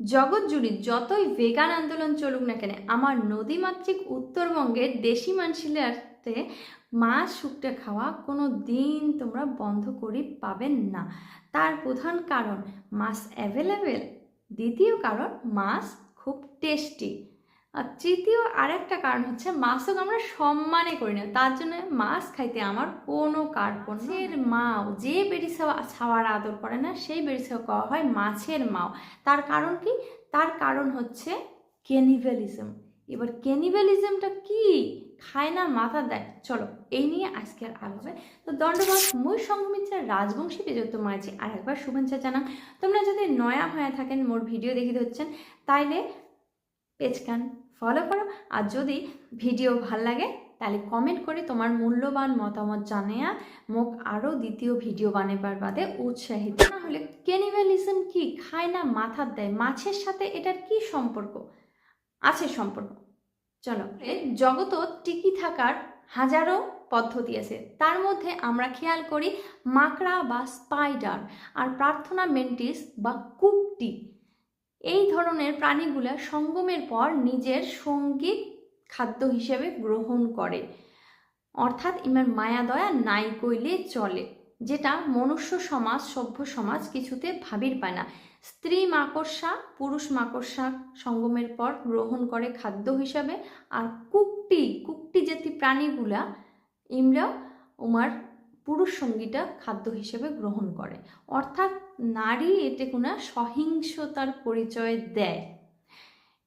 জগৎ জুড়ে যতই ভেগান আন্দোলন চলুক না কেন, আমার নদীমাতৃক উত্তরবঙ্গের দেশি মানসিলাতে মাছ শুকটে খাওয়া কোনো দিন তোমরা বন্ধ করি পাবেন না। তার প্রধান কারণ, মাছ অ্যাভেলেবেল দ্বিতীয় কারণ, মাছ খুব টেস্টি আর তৃতীয় আরেকটা কারণ হচ্ছে মাছও আমরা সম্মানে করি না। তার জন্য মাছ খাইতে আমার কোনো কার্পণের মাও যে বেড়ি ছাওয়ার আদর করে না সেই বেড়ি ছাওয়া কওয়া হয় মাছের মাও। তার কারণ কি? তার কারণ হচ্ছে ক্যানিভ্যালিজম এবার ক্যানিভ্যালিজমটা কি? খায় না মাথা দেয়। চলো এই নিয়ে আজকের আলোচনা। তো দণ্ডবাদ মই সংমিত্রা রাজবংশী পেজত্ব মাঝে আর একবার শুভেচ্ছা জানাম তোমরা যদি নয়া হয়ে থাকেন মোর ভিডিও দেখে হচ্ছেন তাইলে পেজকান ফলো করো। আর যদি ভিডিও ভালো লাগে, তাহলে কমেন্ট করে তোমার মূল্যবান মতামত জানিয়া মোক আরও দ্বিতীয় ভিডিও বানাবার বাদে উৎসাহিত। না হলে ক্যানিভ্যালিজম কি খায় না, মাথার দেয়, মাছের সাথে এটার কি সম্পর্ক? আছে সম্পর্ক। চলো জগত টিকি থাকার হাজারো পদ্ধতি আছে। তার মধ্যে আমরা খেয়াল করি মাকড়া বা স্পাইডার আর প্রার্থনা মেন্টিস বা কুকটি। এই ধরনের প্রাণীগুলা সঙ্গমের পর নিজের সঙ্গী খাদ্য হিসেবে গ্রহণ করে। অর্থাৎ ইমার মায়া, দয়া নাই কইলে চলে, যেটা মনুষ্য সমাজ, সভ্য সমাজ কিছুতে ভাবির পায় না। স্ত্রী মাকড়সা, পুরুষ মাকড়সা সঙ্গমের পর গ্রহণ করে খাদ্য হিসাবে, আর কুকটি কুকটি জাতি প্রাণীগুলা ইমরা উমার পুরুষ সঙ্গীটা খাদ্য হিসেবে গ্রহণ করে। অর্থাৎ নারী এতে কোনো সহিংসতার পরিচয় দেয়।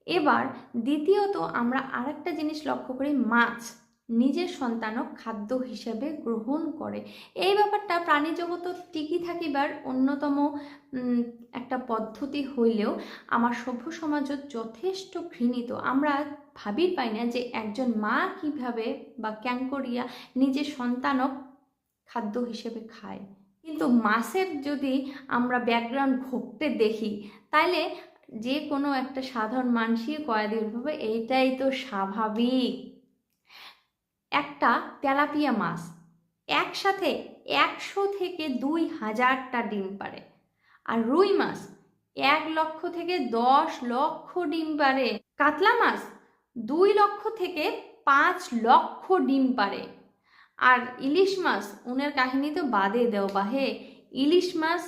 এবার দ্বিতীয়ত আমরা আরেকটা জিনিস লক্ষ্য করি, মাছ নিজের সন্তানক খাদ্য হিসেবে গ্রহণ করে। এই ব্যাপারটা প্রাণী জগৎ টিকি থাকিবার অন্যতম একটা পদ্ধতি হইলেও আমার সভ্য সমাজত যথেষ্ট ঘৃণিত। আমরা ভাবির পাই না যে একজন মা কীভাবে বা ক্যাঙ্করিয়া নিজের সন্তানক খাদ্য হিসেবে খায়। কিন্তু মাছের যদি আমরা ব্যাকগ্রাউন্ড ঘটতে দেখি তাহলে যে কোনো একটা সাধারণ মানুষই কয়াদি ভাবে এইটাই তো স্বাভাবিক। একটা তেলাপিয়া মাছ একসাথে একশো থেকে দুই হাজারটা ডিম পারে। আর রুই মাছ এক লক্ষ থেকে দশ লক্ষ ডিম পারে। কাতলা মাছ দুই লক্ষ থেকে পাঁচ লক্ষ ডিম পারে। আর ইলিশ মাছ, উনের কাহিনী তো বাদে দেও বাহে। ইলিশ মাছ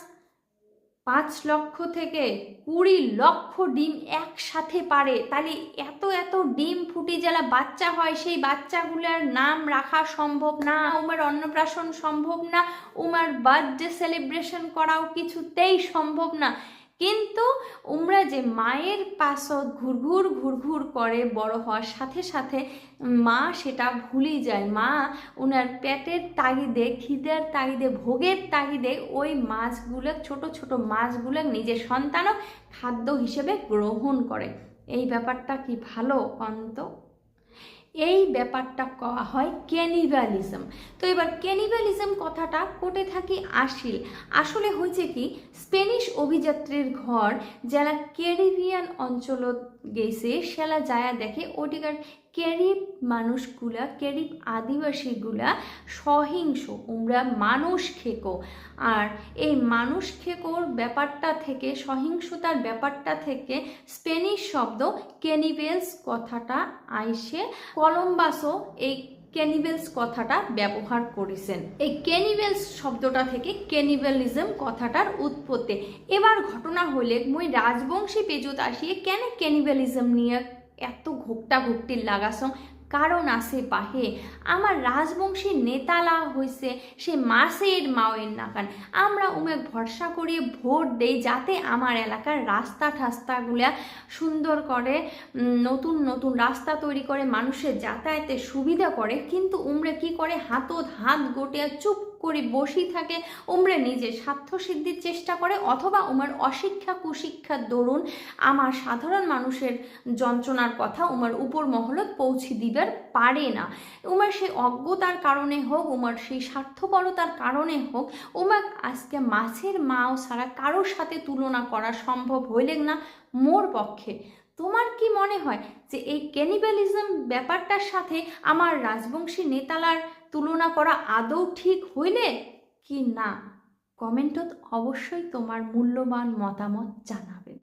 পাঁচ লক্ষ থেকে কুড়ি লক্ষ ডিম একসাথে পারে। তাহলে এত এত ডিম ফুটে যারা বাচ্চা হয়, সেই বাচ্চাগুলোর নাম রাখা সম্ভব না, উমার অন্নপ্রাশন সম্ভব না, উমার বার্থডে সেলিব্রেশন করাও কিছুতেই সম্ভব না। কিন্তু উমরা যে মায়ের পাশত ঘুরঘুর ঘুরঘুর করে বড় হওয়ার সাথে সাথে মা সেটা ভুলে যায়। মা ওনার পেটের তাগিদে, খিদের তাগিদে, ভোগের তাগিদে ওই মাছগুলো, ছোট ছোট মাছগুলো নিজের সন্তানও খাদ্য হিসেবে গ্রহণ করে। এই ব্যাপারটা কি ভালো অন্ত? এই ব্যাপারটা কওয়া হয় ক্যানিভ্যালিজম তো এবার ক্যানিভ্যালিজম কথাটা কোটে থাকি আসিল আসলে হয়েছে কি, স্পেনিশ অভিযাত্রীর ঘর যারা ক্যারিবিয়ান অঞ্চলত গেছে, সেলা যায়া দেখে ওটিকার ক্যারিব মানুষগুলা, ক্যারিব আদিবাসীগুলা সহিংস, উমরা মানুষ খেকো। আর এই মানুষ খেকোর ব্যাপারটা থেকে, সহিংসতার ব্যাপারটা থেকে স্পেনিশ শব্দ ক্যানিবেলস কথাটা আইসে কলম্বাসও এই ক্যানিবেলস কথাটা ব্যবহার করেছেন। এই ক্যানিবেলস শব্দটা থেকে ক্যানিবেলিজম কথাটার উৎপত্তি। এবার ঘটনা হলে মই রাজবংশী পেজত আসিয়ে কেন ক্যানিবেলিজম নিয়ে এত ঘোকটা ঘুকটির লাগাসং কারণ আছে বাহে, আমার রাজবংশী নেতালা হইছে সে মাসের মাওয়ের নাকান আমরা উমে ভরসা করিয়ে ভোট দেই যাতে আমার এলাকার রাস্তা ঠাস্তাগুলা সুন্দর করে নতুন নতুন রাস্তা তৈরি করে, মানুষের যাতায়াতে সুবিধা করে। কিন্তু উমরে কি করে হাতত হাত গোটিয়া চুপ করে বসি থাকে। উমরে নিজে স্বার্থ সিদ্ধির চেষ্টা করে অথবা উমার অশিক্ষা, কুশিক্ষার দরুন আমার সাধারণ মানুষের যন্ত্রণার কথা উমার উপর মহলত পৌঁছে দিবার পারে না। উমার সেই অজ্ঞতার কারণে হোক, উমার সেই স্বার্থপরতার কারণে হোক উমার আজকে মাছের মাও ছাড়া কারোর সাথে তুলনা করা সম্ভব হইলেন না। মোর পক্ষে তোমার কি মনে হয় যে এই ক্যানিবালিজম ব্যাপারটার সাথে আমার রাজবংশী নেতালার তুলনা করা আদৌ ঠিক হইলে? কি না? কমেন্টত অবশ্যই তোমার মূল্যবান মতামত জানাবেন